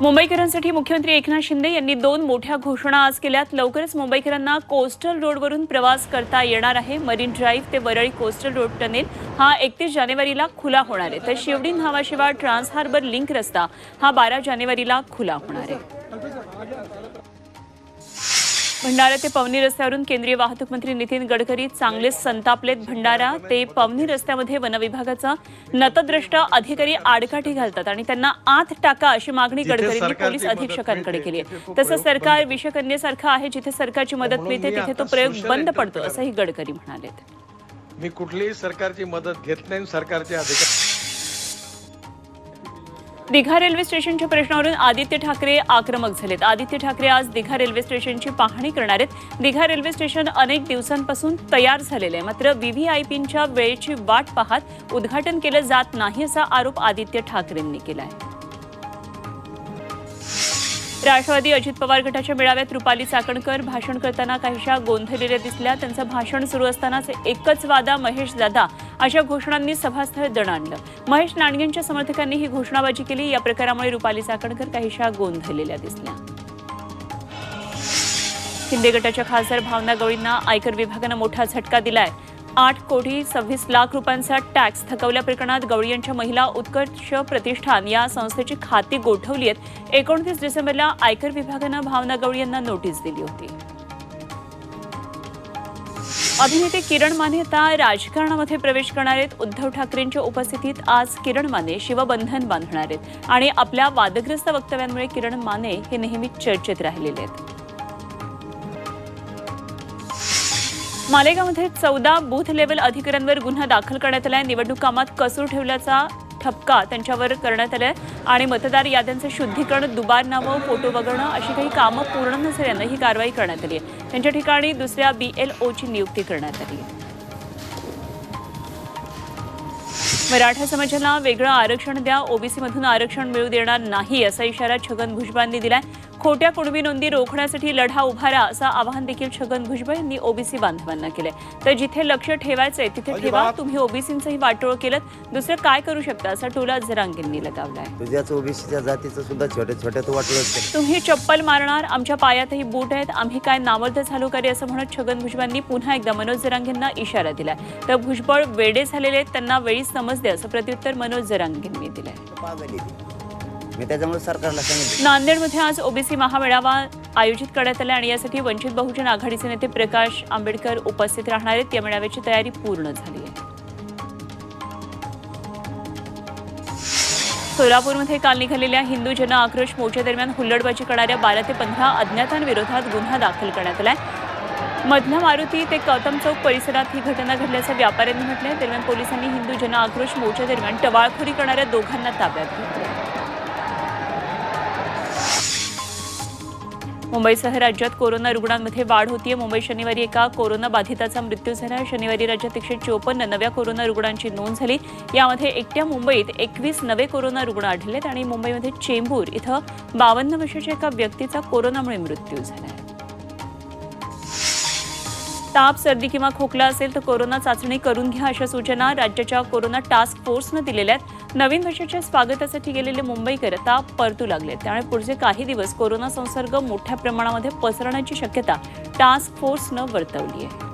मुंबईकरांसाठी मुख्यमंत्री एकनाथ शिंदे यांनी दोन मोठ्या घोषणा आज केल्यात. लवकरच मुंबईकरांना कोस्टल रोडवरून प्रवास करता येणार आहे. मरीन ड्राईव्ह ते वरळी कोस्टल रोड टनेल हा एकतीस जानेवारीला खुला होणार आहे. तर Sewri Nhava Sheva trans harbour link रस्ता हा बारा जानेवारीला खुला होणार आहे. भंडारा ते पवनी रस्त्यावरून केंद्रीय वाहतूक मंत्री नितीन गडकरी चांगलेच संतापलेत भंडारा ते पवनी रस्त्यामध्ये वनविभागाचा नतद्रष्ट अधिकारी आडकाठी घालतात आणि त्यांना आत टाका अशी मागणी गडकरींनी पोलीस अधीक्षकांकडे केली आहे. तसं सरकार विषकन्येसारखं आहे जिथे सरकारची मदत मिळते तिथे तो प्रयोग बंद पडतो असंही गडकरी म्हणाले मी कुठलीही सरकारची मदत घेत नाही सरकारचे अधिकार दिघा रेल्वे स्टेशनच्या प्रश्नावरून आदित्य ठाकरे आक्रमक झालेत. आदित्य ठाकरे आज दिघा रेल्वे स्टेशनची पाहणी करणार आहेत. दिघा रेल्वे स्टेशन अनेक दिवसांपासून तयार झालेलं आहे. मात्र व्हीव्हीआयपींच्या वेळेची वाट पाहत उद्घाटन केलं जात नाही असा आरोप आदित्य ठाकरेंनी केला आहे राष्ट्रवादी अजित पवार गटाच्या मेळाव्यात रुपाली चाकणकर भाषण करताना काहीशा गोंधळलेल्या दिसल्या. त्यांचं भाषण सुरू असतानाच एकच वादा महेश दादा अशा घोषणांनी सभास्थळ दणाणलं महेश नाणगेंच्या समर्थकांनी ही घोषणाबाजी केली. या प्रकारामुळे रुपाली चाकणकर काहीशा गोंधळलेल्या दिसल्या. शिंदे गटाच्या खासदार भावना गवळींना आयकर विभागानं मोठा झटका दिलाय. आठ कोटी सव्वीस लाख रुपयांचा टॅक्स थकवल्या प्रकरणात गवळी यांच्या महिला उत्कर्ष प्रतिष्ठान या संस्थेची खाती गोठवली आहेत. एकोणतीस डिसेंबरला आयकर विभागानं भावना गवळी यांना नोटीस दिली होती. अभिनेते किरण माने आता राजकारणामध्ये प्रवेश करणार आहेत. उद्धव ठाकरेंच्या उपस्थितीत आज किरण माने शिवबंधन बांधणार आहेत. आणि आपल्या वादग्रस्त वक्तव्यांमुळे किरण माने हे नेहमी चर्चेत राहिलेले आहेत. मालेगावमध्ये चौदा बूथ लेवल अधिकाऱ्यांवर गुन्हा दाखल करण्यात आलाय. निवडणूक कामात कसूर ठेवल्याचा ठपका त्यांच्यावर करण्यात आलाय. आणि मतदार याद्यांचं शुद्धीकरण दुबार नावं फोटो वगळणं अशी काही कामं पूर्ण नसल्यानं ही कारवाई करण्यात आली आहे. त्यांच्या ठिकाणी दुसऱ्या बी एल ओची नियुक्ती करण्यात आली आहे. मराठा समाजाला वेगळं आरक्षण द्या ओबीसीमधून आरक्षण मिळू देणार नाही असा इशारा छगन भुजबळांनी दिलाय. खोट्या कुणबी नोंदी रोखण्यासाठी लढा उभारा असं आवाहन देखील छगन भुजबळ यांनी ओबीसी बांधवांना केलंय. तर जिथे लक्ष ठेवायचंय तिथे ठेवा तुम्ही ओबीसींचंही वाटोळ केलं दुसरं काय करू शकता असा टोला जरांगेंनी लगावलाय. तुझ्याच ओबीसीच्या जातीचं सुद्धा छोटे छोटे तो वाटलंच केलं तुम्ही चप्पल मारणार आमच्या पायातही बूट आहेत आम्ही काय नामर्द झालो का रे असं म्हणत छगन भुजबळांनी पुन्हा एकदा मनोज जरांगेंना इशारा दिलाय. तर भुजबळ वेडे झालेले आहेत त्यांना वेळी समजते असं प्रत्युत्तर मनोज जरांगेंनी दिलंय. पागल आहे ती. मी त्याच्यामुळे सरकारला सांगितलं. नांदेडमध्ये आज ओबीसी महामेळावा आयोजित करण्यात आला आणि यासाठी वंचित बहुजन आघाडीचे नेते प्रकाश आंबेडकर उपस्थित राहणार आहेत. या मेळाव्याची तयारी पूर्ण झाली आहे. सोलापूरमध्ये काल निघालेल्या हिंदू जन आक्रोश मोर्चादरम्यान हुल्लडबाजी करणाऱ्या बारा ते पंधरा अज्ञातांविरोधात गुन्हा दाखल करण्यात आलाय. मधल्या मारुती ते गौतम चौक परिसरात ही घटना घडल्याचं व्यापाऱ्यांनी म्हटलंय. दरम्यान पोलिसांनी हिंदू जन आक्रोश मोर्चादरम्यान टवाळखोरी करणाऱ्या दोघांना ताब्यात घेतलं मुंबईसह राज्यात कोरोना रुग्णांमध्ये वाढ होतीये. मुंबई शनिवारी एका कोरोना बाधिताचा मृत्यू झाला. शनिवारी राज्यात एकशे चोपन्न नव्या कोरोना रुग्णांची नोंद झाली. यामध्ये एकट्या मुंबईत एकवीस नवे कोरोना रुग्ण आढळलेत आणि मुंबईमध्ये चेंबूर इथं बावन्न वर्षाच्या एका व्यक्तीचा कोरोनामुळे मृत्यू झाला ताप सर्दी किंवा खोकला असेल तर कोरोना चाचणी करून घ्या अशा सूचना राज्याच्या कोरोना टास्क फोर्सनं दिलेल्या आहेत. नवीन वर्षाच्या स्वागतासाठी गेलेले मुंबईकर आता परतू लागले त्यामुळे पुढचे काही दिवस कोरोना संसर्ग मोठ्या प्रमाणामध्ये पसरण्याची शक्यता टास्क फोर्सनं वर्तवली आहे.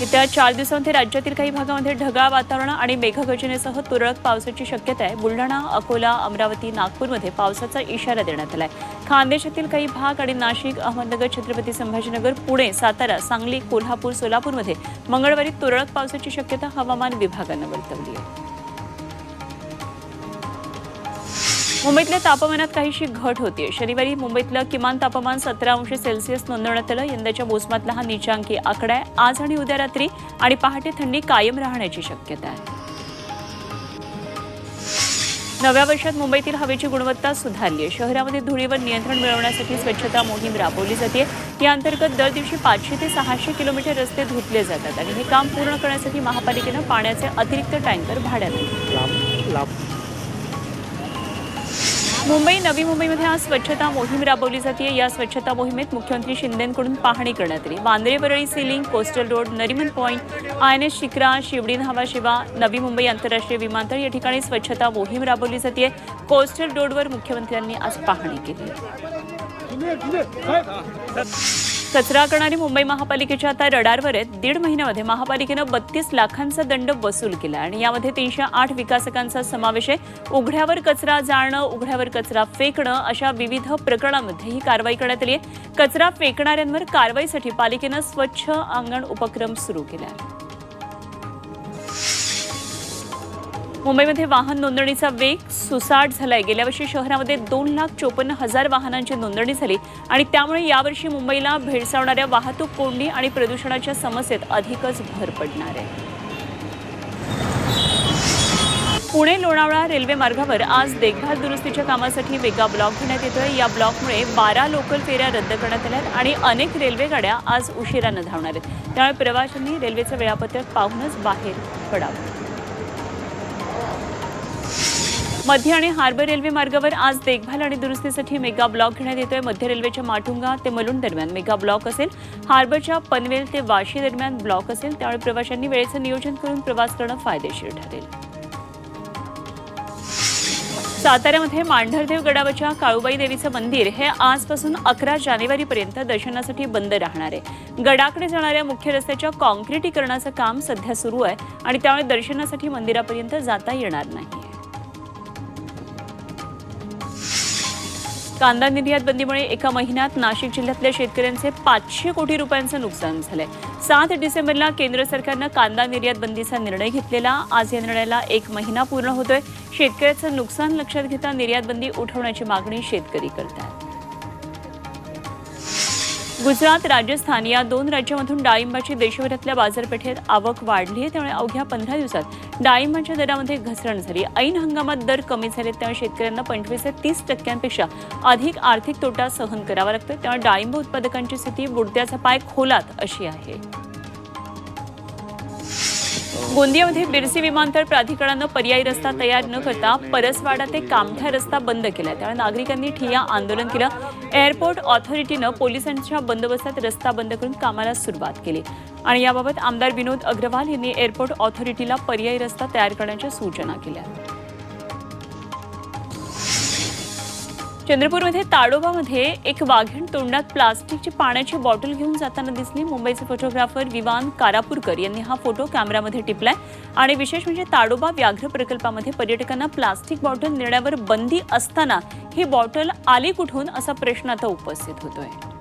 येत्या चार दिवसांमध्ये राज्यातील काही भागामध्ये ढगाळ वातावरण आणि मेघगर्जनेसह तुरळक पावसाची शक्यता आहे. बुलढाणा अकोला अमरावती नागपूरमध्ये पावसाचा इशारा देण्यात आलाय. खानदेशातील काही भाग आणि नाशिक अहमदनगर छत्रपती संभाजीनगर पुणे सातारा सांगली कोल्हापूर सोलापूरमध्ये मंगळवारी तुरळक पावसाची शक्यता हवामान विभागानं वर्तवली आहे. मुंबईतल्या तापमानात काहीशी घट होतीये शनिवारी मुंबईतलं किमान तापमान सतरा अंश सेल्सिअस नोंदवण्यात आलं. यंदाच्या मोसमातला हा निचांकी आकडा आहे. आज आणि उद्या रात्री आणि पहाटे थंडी कायम राहण्याची शक्यता आहे. नव्या वर्षात मुंबईतील हवेची गुणवत्ता सुधारली आहे. शहरामध्ये धुळीवर नियंत्रण मिळवण्यासाठी स्वच्छता मोहीम राबवली जाते. या अंतर्गत दर दिवशी पाचशे ते सहाशे किलोमीटर रस्ते धुतले जातात आणि हे काम पूर्ण करण्यासाठी महापालिकेनं पाण्याचे अतिरिक्त टँकर भाड्याने मुंबई नवी मुंबईमध्ये आज स्वच्छता मोहीम राबवली जाते या स्वच्छता मोहिमेत मुख्यमंत्री शिंदेकडून पाहणी करण्यात आली. Bandra Worli sea link coastal road Nariman point I N S Shikra Shivdi Nhava Sheva Navi Mumbai आंतरराष्ट्रीय विमानतळ या ठिकाणी स्वच्छता मोहीम राबवली जाते कोस्टल रोडवर मुख्यमंत्र्यांनी आज पाहणी केली. कचरा करणारी मुंबई महापालिकेच्या आता रडारवर आहेत. दीड महिन्यामध्ये महापालिकेनं बत्तीस लाखांचा दंड वसूल केला आणि यामध्ये तीनशे आठ विकासकांचा समावेश आहे. उघड्यावर कचरा जाळणं उघड्यावर कचरा फेकणं अशा विविध प्रकरणांमध्ये ही कारवाई करण्यात आली आहे. कचरा फेकणाऱ्यांवर कारवाईसाठी पालिकेनं स्वच्छ अंगण उपक्रम सुरू केला आहे. मुंबईमध्ये वाहन नोंदणीचा वेग सुसाट झालाय. गेल्या वर्षी शहरामध्ये दोन लाख चोपन्न हजार वाहनांची नोंदणी झाली आणि त्यामुळे यावर्षी मुंबईला भेडसावणाऱ्या वाहतूक कोंडी आणि प्रदूषणाच्या समस्येत अधिकच भर पडणार आहे. पुणे लोणावळा रेल्वे मार्गावर आज देखभाल दुरुस्तीच्या कामासाठी वेगळा ब्लॉक घेण्यात येतोय. या ब्लॉकमुळे बारा लोकल फेऱ्या रद्द करण्यात आल्या आहेत आणि अनेक रेल्वे गाड्या आज उशिरानं धावणार आहेत. त्यामुळे प्रवाशांनी रेल्वेचं वेळापत्रक पाहूनच बाहेर पडावं. मध्य आणि हार्बर रेल्वे मार्गावर आज देखभाल आणि दुरुस्तीसाठी मेगा ब्लॉक घेण्यात येतोय. मध्य रेल्वेच्या माटुंगा ते मलुंड दरम्यान मेगा ब्लॉक असेल हार्बरच्या पनवेल ते वाशी दरम्यान ब्लॉक असेल त्यामुळे प्रवाशांनी वेळेचं नियोजन करून प्रवास करणं फायदेशीर ठरेल. साताऱ्यामध्ये मांढरदेव गडावरच्या काळूबाई देवीचं मंदिर हे आजपासून अकरा जानेवारीपर्यंत दर्शनासाठी बंद राहणार आहे. गडाकडे जाणाऱ्या मुख्य रस्त्याच्या कॉन्क्रिटीकरणाचं काम सध्या सुरू आहे आणि त्यामुळे दर्शनासाठी मंदिरापर्यंत जाता येणार नाही. कांदा निर्यात बंदीमुळे एका महिन्यात नाशिक जिल्ह्यातल्या शेतकऱ्यांचे पाचशे कोटी रुपयांचं नुकसान झालंय. सात डिसेंबरला केंद्र सरकारनं कांदा निर्यात बंदीचा निर्णय घेतलेला. आज या निर्णयाला एक महिना पूर्ण होतोय. शेतकऱ्याचं नुकसान लक्षात घेता निर्यात बंदी उठवण्याची मागणी शेतकरी करतात. गुजरात राजस्थान या दोन राज्यामधून डाळिंबाची देशभरातल्या बाजारपेठेत आवक वाढली आहे त्यामुळे अवघ्या पंधरा दिवसात डाळिंबाच्या दरामध्ये घसरण झाली. ऐन हंगामात दर कमी झाले त्यामुळे शेतकऱ्यांना पंचवीस ते तीस टक्क्यांपेक्षा अधिक आर्थिक तोटा सहन करावा लागतो. त्यामुळे डाळिंब उत्पादकांची स्थिती बुडत्याचा पाय खोलात अशी आहे. गोंदियामध्ये बिरसी विमानतळ प्राधिकरणानं पर्यायी रस्ता तयार न करता परसवाडा ते कामठा रस्ता बंद केला. त्यामुळे नागरिकांनी ठिया आंदोलन केलं. एअरपोर्ट ऑथॉरिटीनं पोलिसांच्या बंदोबस्तात रस्ता बंद करून कामाला सुरुवात केली. आणि याबाबत आमदार विनोद अग्रवाल यांनी एअरपोर्ट ऑथॉरिटीला पर्यायी रस्ता तयार करण्याच्या सूचना केल्या. चंद्रपूरमध्ये ताडोबामध्ये एक वाघीण तोंडात प्लास्टिकची पाण्याची बॉटल घेऊन जाताना दिसली. मुंबईचे फोटोग्राफर विवान कारापूरकर यांनी हा फोटो कॅमेरामध्ये टिपलाय. आणि विशेष म्हणजे ताडोबा व्याघ्र प्रकल्पामध्ये पर्यटकांना प्लास्टिक बॉटल नेण्यावर बंदी असताना ही बॉटल आली कुठून असा प्रश्न आता उपस्थित होतोय.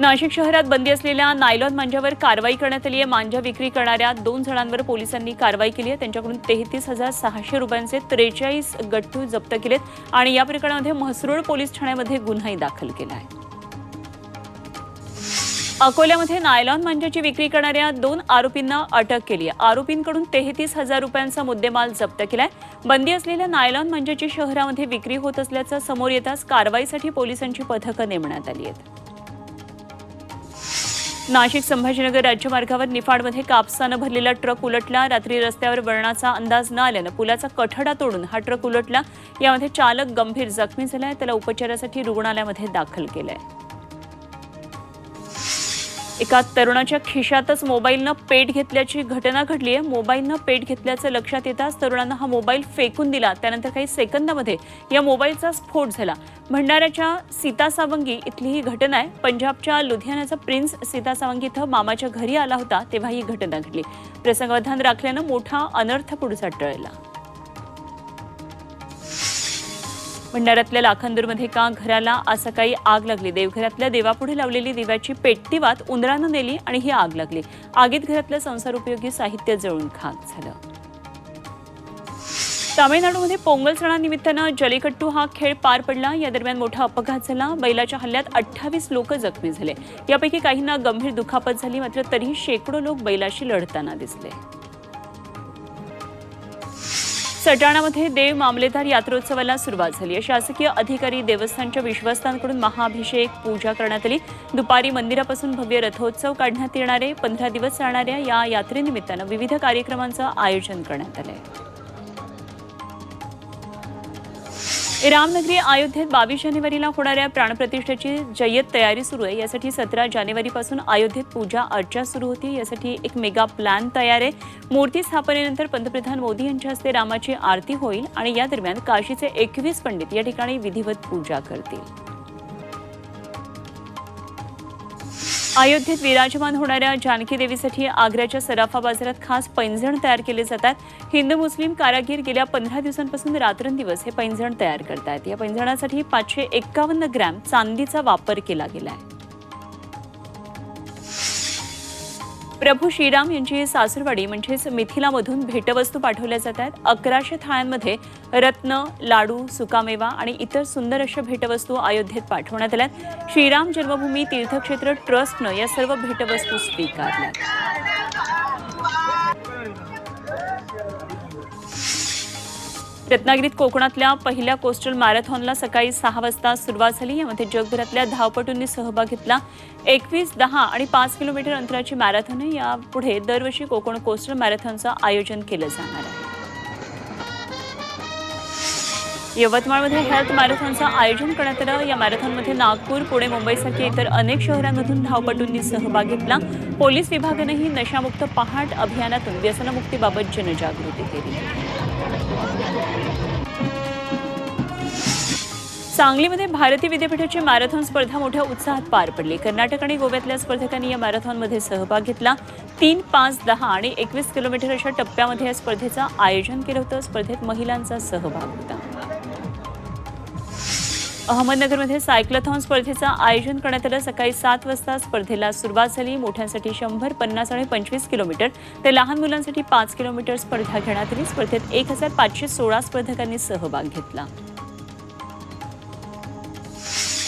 नाशिक शहरात बंदी असलेल्या नायलॉन मांजावर कारवाई करण्यात आली आहे. मांजा विक्री करणाऱ्या दोन जणांवर पोलिसांनी कारवाई केली आहे. त्यांच्याकडून तेहतीस हजार सहाशे रुपयांचे त्रेचाळीस गट्टू जप्त केलेत आणि या प्रकरणामध्ये म्हसरूळ पोलीस ठाण्यामध्ये गुन्हाही दाखल केला आहे. अकोल्यामध्ये नायलॉन मांजाची विक्री करणाऱ्या दोन आरोपींना अटक केली आहे. आरोपींकडून तेहतीस हजार रुपयांचा मुद्देमाल जप्त केलाय बंदी असलेल्या नायलॉन मांजाची शहरामध्ये विक्री होत असल्याचं समोर येताच कारवाईसाठी पोलिसांची पथकं नेमण्यात आली आहेत. नाशिक संभाजीनगर राज्यमार्गावर निफाडमध्ये कापसानं भरलेला ट्रक उलटला. रात्री रस्त्यावर वळणाचा अंदाज न आल्यानं पुलाचा कठडा तोडून हा ट्रक उलटला. यामध्ये चालक गंभीर जखमी झालाय. त्याला उपचारासाठी रुग्णालयामध्ये दाखल केलंय. एका तरुणाच्या खिशातच मोबाईलनं पेट घेतल्याची घटना घडली आहे मोबाईलनं पेट घेतल्याचं लक्षात येताच तरुणानं हा मोबाईल फेकून दिला. त्यानंतर काही सेकंदामध्ये या मोबाईलचा स्फोट झाला. भंडाऱ्याच्या सीता सावंगी इथली ही घटना आहे. पंजाबच्या लुधियानाचा प्रिन्स सीता सावंगी इथं मामाच्या घरी आला होता तेव्हा ही घटना घडली. प्रसंगवधान राखल्यानं मोठा अनर्थ पुढचा टळला. भंडाऱ्यातल्या लाखांदूरमध्ये का घराला आज सकाळी आग लागली? देवघरातल्या देवापुढे लावलेली दिव्याची पेटतीवात उंदरानं नेली आणि ही आग लागली. आगीत घरातलं संसारोपयोगी साहित्य जळून खाक झालं. तामिळनाडूमध्ये पोंगल सणानिमित्तानं जलीकट्टू हा खेळ पार पडला. या दरम्यान मोठा अपघात झाला. बैलाच्या हल्ल्यात अठ्ठावीस लोक जखमी झाले. यापैकी काहींना गंभीर दुखापत झाली. मात्र तरीही शेकडो लोक बैलाशी लढताना दिसले. सटाणामध्ये देव मामलेदार यात्रोत्सवाला सुरुवात झाली. आहे शासकीय अधिकारी देवस्थानच्या विश्वस्तांकडून महाअभिषेक पूजा करण्यात आली. दुपारी मंदिरापासून भव्य रथोत्सव काढण्यात येणारे पंधरा दिवस चालणाऱ्या या यात्रेनिमित्तानं विविध कार्यक्रमांचं आयोजन करण्यात आलं आहे रामनगरी अयोध्येत बावीस जानेवारीला होणाऱ्या प्राणप्रतिष्ठेची जय्यत तयारी सुरू आहे. यासाठी सतरा जानेवारीपासून अयोध्येत पूजा अर्चा सुरू होती. यासाठी एक मेगा प्लॅन तयार आहे. मूर्ती स्थापनेनंतर पंतप्रधान मोदी यांच्या हस्ते रामाची आरती होईल आणि या दरम्यान काशीचे एकवीस पंडित या ठिकाणी विधिवत पूजा करतील. अयोध्येत विराजमान होणाऱ्या जानकी देवीसाठी आग्र्याच्या सराफा बाजारात खास पैंजण तयार केले जातात हिंदू मुस्लिम कारागीर गेल्या पंधरा दिवसांपासून रात्रंदिवस हे पैंजण तयार करतायत या पैंजणासाठी पाचशे एक्कावन्न ग्रॅम चांदीचा वापर केला गेला आहे. प्रभू श्रीराम यांची सासरवाडी म्हणजेच मिथिलामधून भेटवस्तू पाठवल्या जात आहेत. अकराशे थाळ्यांमध्ये रत्न लाडू सुकामेवा आणि इतर सुंदर अशा भेटवस्तू अयोध्येत पाठवण्यात आल्यात श्रीराम जन्मभूमी तीर्थक्षेत्र ट्रस्टनं या सर्व भेटवस्तू स्वीकारल्या रत्नागिरीत कोकणातल्या पहिल्या कोस्टल मॅरेथॉनला सकाळी सहा वाजता सुरुवात झाली. यामध्ये जगभरातल्या धावपटूंनी सहभाग घेतला. एकवीस दहा आणि पाच किलोमीटर अंतराची मॅरेथॉन आहे. यापुढे दरवर्षी कोकण कोस्टल मॅरेथॉनचं आयोजन केलं जाणार आहे. यवतमाळमध्ये हेल्थ मॅरेथॉनचं आयोजन करण्यात आलं. या मॅरेथॉनमध्ये नागपूर पुणे मुंबईसारखे इतर अनेक शहरांमधून धावपटूंनी सहभाग घेतला. पोलीस विभागानंही नशामुक्त पहाट अभियानातून व्यसनमुक्तीबाबत जनजागृती केली. सांगलीमध्ये भारतीय विद्यापीठाची मॅरेथॉन स्पर्धा मोठ्या उत्साहात पार पडली. कर्नाटक आणि गोव्यातल्या स्पर्धकांनी या मॅरेथॉनमध्ये सहभाग घेतला. तीन पाच दहा आणि एकवीस किलोमीटर अशा टप्प्यामध्ये या स्पर्धेचं आयोजन केलं होतं. स्पर्धेत महिलांचा सहभाग होता. अहमदनगरमध्ये सायक्लथॉन स्पर्धेचं आयोजन करण्यात आलं. सकाळी सात वाजता स्पर्धेला सुरुवात झाली. मोठ्यांसाठी शंभर पन्नास आणि पंचवीस किलोमीटर. तर लहान मुलांसाठी पाच किलोमीटर स्पर्धा घेण्यात आली. स्पर्धेत एक हजार पाचशे सोळा स्पर्धकांनी सहभाग घेतला.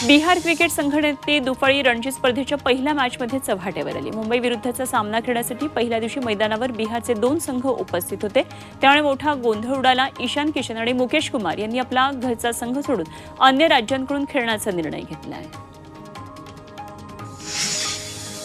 बिहार क्रिकेट संघटनेने दुपारी रणजी स्पर्धेच्या पहिल्या मॅचमध्ये चव्हाट्यावर आली. मुंबई विरुद्धचा सामना खेळण्यासाठी पहिल्या दिवशी मैदानावर बिहारचे दोन संघ उपस्थित होते. त्यामुळे मोठा गोंधळ उडाला. ईशान किशन आणि मुकेश कुमार यांनी आपला घरचा संघ सोडून अन्य राज्यांकडून खेळण्याचा निर्णय घेतला आहे.